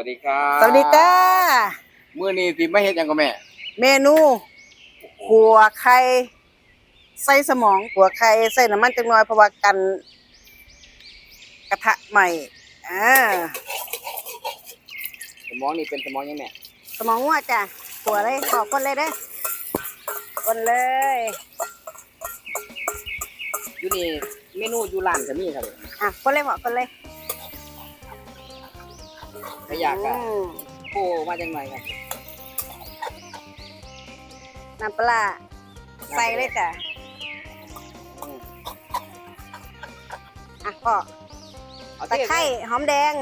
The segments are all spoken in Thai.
วัสดีครับสวัสดีจ้ามื้อนี้สิมาเฮ็ดหยังกับแม่ เมนูขัวไข่ใส่สมองขัวไข่ใส่น้ำมันจังน้อยเพราะว่ากันกระทะใหม่อ่าสมองนี่เป็นสมองหยังแม่สมองวัวจ้ะขัวเลยขอคนเลยเด้อคนเลยอยู่นี่เมนูอยู่ร้านก็มีครับอะคนเลยพอคนเลย ถ้าอยากก็อืมโอ้มาจังหน่อยครับน้ำปลาใส่เลยจ้ะอืมอะพ่อเอาตะไคร้หอมแดง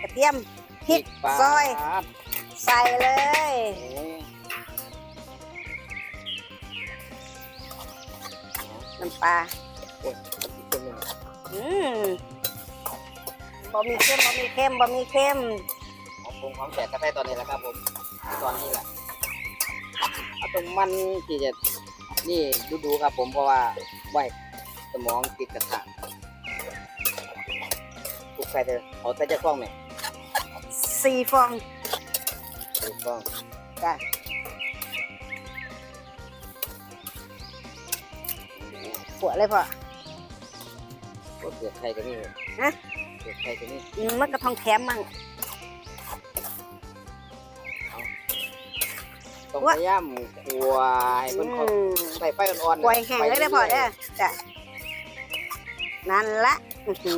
กระเทียมพริกปลาซอยครับใส่เลยโอ้ยน้ำปลาโอ้ยเป็นยังไงอืม บะหมี่เค็มบะหมี่เค็มบะหมี่เค็มหอมปรุงหอมแสบกาแฟตอนนี้แหละครับผมตอนนี้แหละเอาตรงมันที่จะนี่ดูๆครับผมเพราะว่าไว้สมองติดกระทะปลุกใส่เถอะเอาใส่จะกล้องไหมสี่ฟองถูกต้องจ้ะขวดเลยพ่อก็เปลือกไข่ก็นี่ฮะ เปลือกไข่ก็นี่อืมมันก็ทองแถมมั่ง ต้องวะพยายามขัวให้อืเพิ่นเขามใส่ไฟอ่อนๆปล่อยแห้งเลยได้อพ่อเด้อจ้ะนั่นละอื้อหื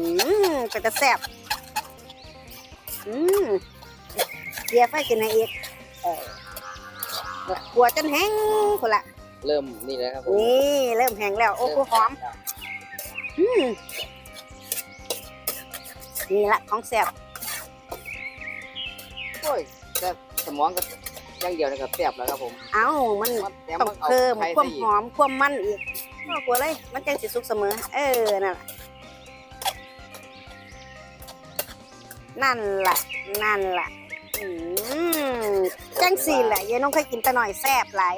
อก็จะแซ่บอืมเกียร์ไฟกินให้อีกเออขัวจนแห้งคนละเริ่มนี่แล้วครับผมนี่เริ่มแห้งแล้ว โอ้โหหอม อืม นี่ละของแซ่บโอ้ยแต่สมองก็อย่างเดียวนะครับแซ่บแล้วครับผม เอ้ามันแถมต้องมันเอาเพิ่มไข่ความใส่อีหกอมความมันอีกมากกว่าเลย มันจังสิสุกเสมอ เออ นั่นล่ะนั่นล่ะนั่นล่ะอืมจังสี่แหละยายน้องเคยกินแต่หน่อยแซ่บหลาย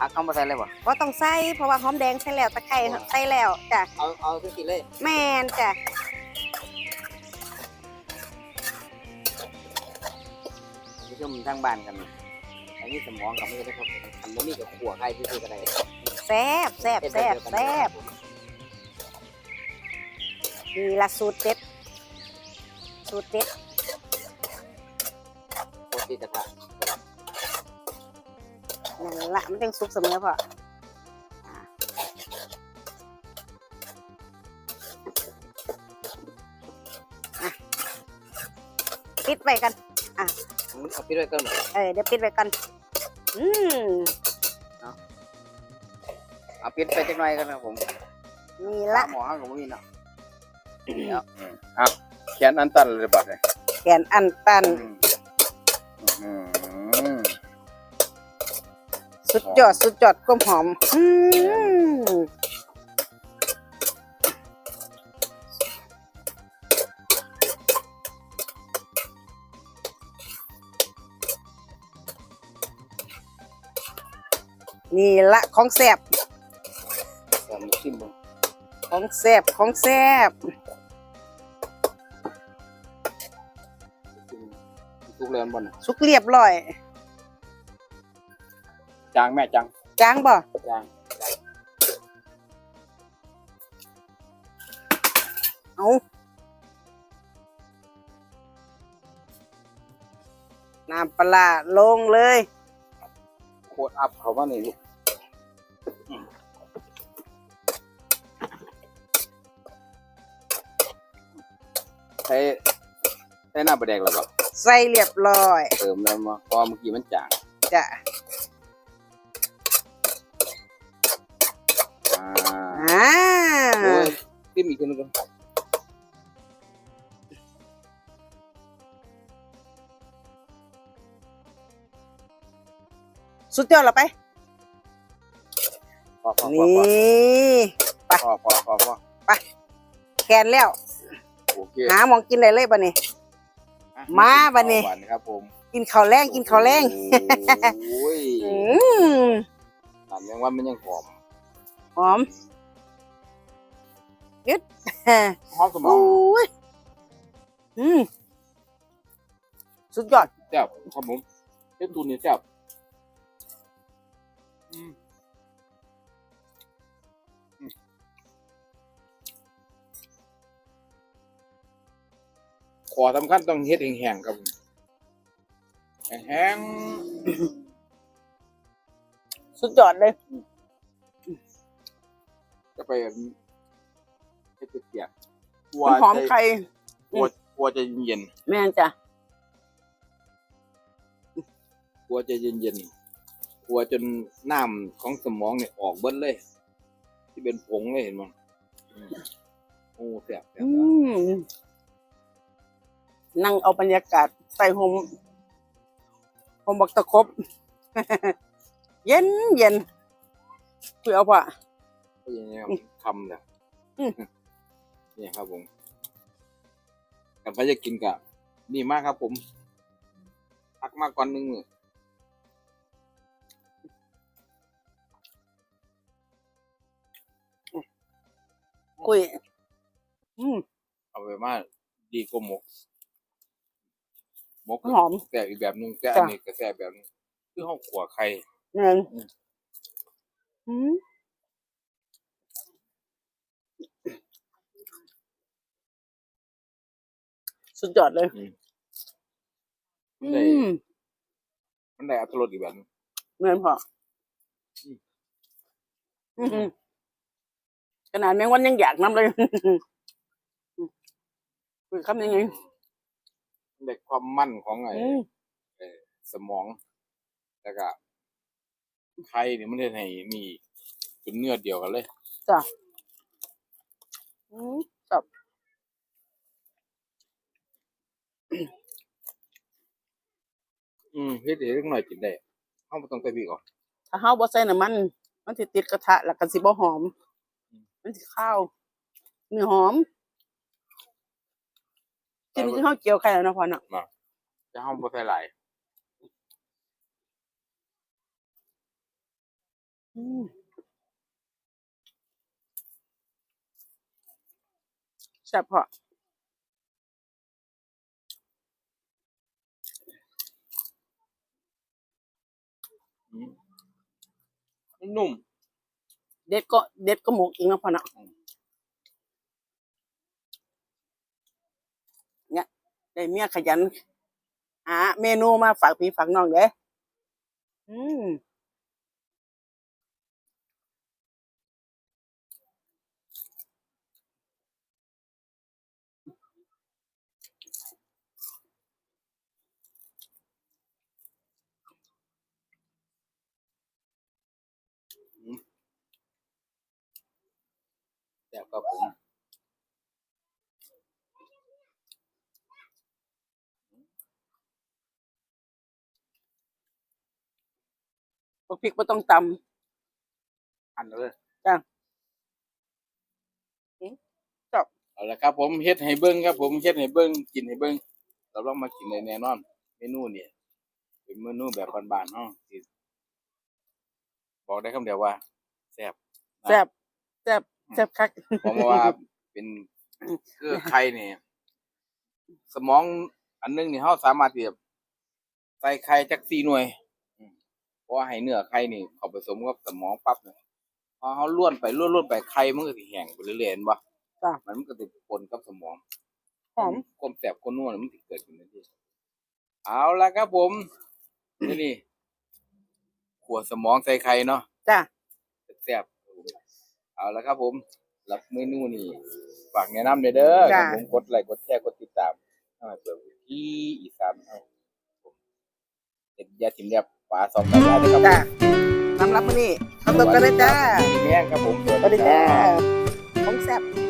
หักเข้ามาใส่เลยบ่ว่าต้องใส่เพราะว่าหอมแดงใส่แล้วตะไคร้ใส่แล้วจ้ะเอาเอาทุกทีเลยแม่นจ้ะผู้ชมทางบ้านกันอันนี้สมองกับไม่ได้ครับอันนี้กับขัวไข่ที่คือกันได้แซ่บแซ่บแซ่บแซ่บนี่ละสูตรเด็ดสูตรเด็ดโคตรกระทะ นั่นละมันจังสุกเสมอพออะอะปิดไว้กันเอาพี่ด้วยกันเออเดี๋ยวปิดไว้กันอืมเอาปิดไปจักหน่อยกันครับผมนี่ละหมอห้างของมีเนาะอะแขนอันตันเลยบัดเนี่ยแกนอันตัน สุดยอดสุดยอดกลมหอมอืมนี่ละของแสบแต่มันชิมบ่ของแสบของแสบทุกเรือนบ่น่ะสุกเรียบร้อย จางแม่จังจางบ่จางเอาน้ำปลาร้าลงเลยโคตรอัพเขาว่านี่ลูกใช้ใช้หน้าประแดกแล้วบ่ใส่เรียบร้อย เติมแล้วมาพอเมื่อกี้มันจาง จ้ะ จิ้มอีกทีนึงกันสุดยอดแล้วไป พอพอพอนี่ พอพอพอพอแขนแล้ว โอเคหาหมองกินได้เลยบ่นี่ อะมาบัดนี้เอาครับผมกินข้าวแรงกินข้าวแรงโอ้ยอืมตามยังว่ามันยังหอม หอม ยึดหอมสมอโอ้งยอืมสุดยอดแซ่บครับผมเฮ็ดตูนนี่แซ่บอืมอืมขอสำคัญต้องเฮ็ดแห้งๆครับผมแห้งสุดยอดเลยๆจะไป เฮ็ดเปียกๆกลัวหอมจะไข่กลัวกลัวจะเย็นแม่นจ้ะๆกลัวจะเย็นๆกลัวจนน้ำของสมองเนี่ยออกเบิดเลย ที่เป็นผงเลยเห็นมั้ยโอ้แซ่บแซ่บอืมนั่งเอาบรรยากาศใส่หมหมบักตะครบ เย็นเย็นเพื่อเอาป่ะก็อย่างนี้ครับคำเนี่ยอืม นี่ครับผมกันไปจะกินกับนี่มากครับผมพักมากกว่านึงมื้อคุยอืมเอาไปมาดีกว่าหมกหมกหอมแซ่บอีกแบบหนึงแต่อันจ้ะนี้ก็แซ่บแบบหนึงคือห้องขัวไข่แม่นอืม อืม สุดยอดเลย อืม อืมมันได้อัตรสอีกแบบหนึงเหมือนพออืมอืมขนาดแมงวันยังอยากน้ำเลยคุยคำยังไงมันได้ความมั่นของไอ้อืมเอ่อสมอง แล้วก็ไข่นี่มันได้ให้นี่เป็นเนื้อเดียวกันเลยจ้ะอืมจับ อืมเฮ็ดให้เล็กน้อยกินได้เฮาบ่ต้องไปพี่ก่อนถ้าเฮาบ่ใส่น้ำมัน มันสิติดกระทะแล้วก็สิบ่หอม มันสิข้าวเนื้อหอมกินที่เฮาเจียวไข่แล้วเนาะพ่อเนาะจะเฮาบ่ใส่หลายอืมแซ่บพออื มันนุ่ม เด็ดก็เด็ดก็หมกอีกเนาะพ่อเนาะเนี่ยได้เมียขยันหาเมนูมาฝากพี่ฝากน้องเด้ออืม ครับผมบักพริกบ่ต้องตอันเลยจ้ะอืมจบเอาละครับ ผมเฮ็ดให้เบิ่งครับ ผมเฮ็ดให้เบิ่งกินให้เบิ่งเราลองมากินได้แน่นอน เมนูเนี่ยเป็นเมนูแบบบ้านๆเฮาที่บอกได้คำเดียวว่าแซ่บำแซ่บ แซ่บแซ่บคัก ผมว่าเป็นคือไข่นี่สมองอันหนึงนี่เฮาสามารถที่จะใส่ไข่จัก4หน่วยอืมเพราะว่าให้เนื้อไข่นี่เข้าผสมกับสมองปั๊บเนี่ยพอเฮาล้วนไปล้วนๆไปไข่มันก็สิแห้งไปเรื่อยๆเห็นบ่จ้ะ มันก็สิปนกับสมอง หอม ความแสบความนัวเนี่ยมันสิเกิดขึ้นทันทีเอาละครับผม นี่นี่ขวดสมองใส่ไข่เนาะจ้ะแซ่บๆ เอาละครับผมรับเมนูนี่ฝากแนะนำเลยเด้อครับผมกดไลค์กดแชร์กดติดตามให้เปิดที่อีสานเฮาผมเด็ดยาถิ่มเรียบปลาสองตายายนะครับจ้ะสำหรับมื้อนี้ขอบคุณกันเลยจ้าดีแม่งครับผม สวัสดีจ้าของแซ่บ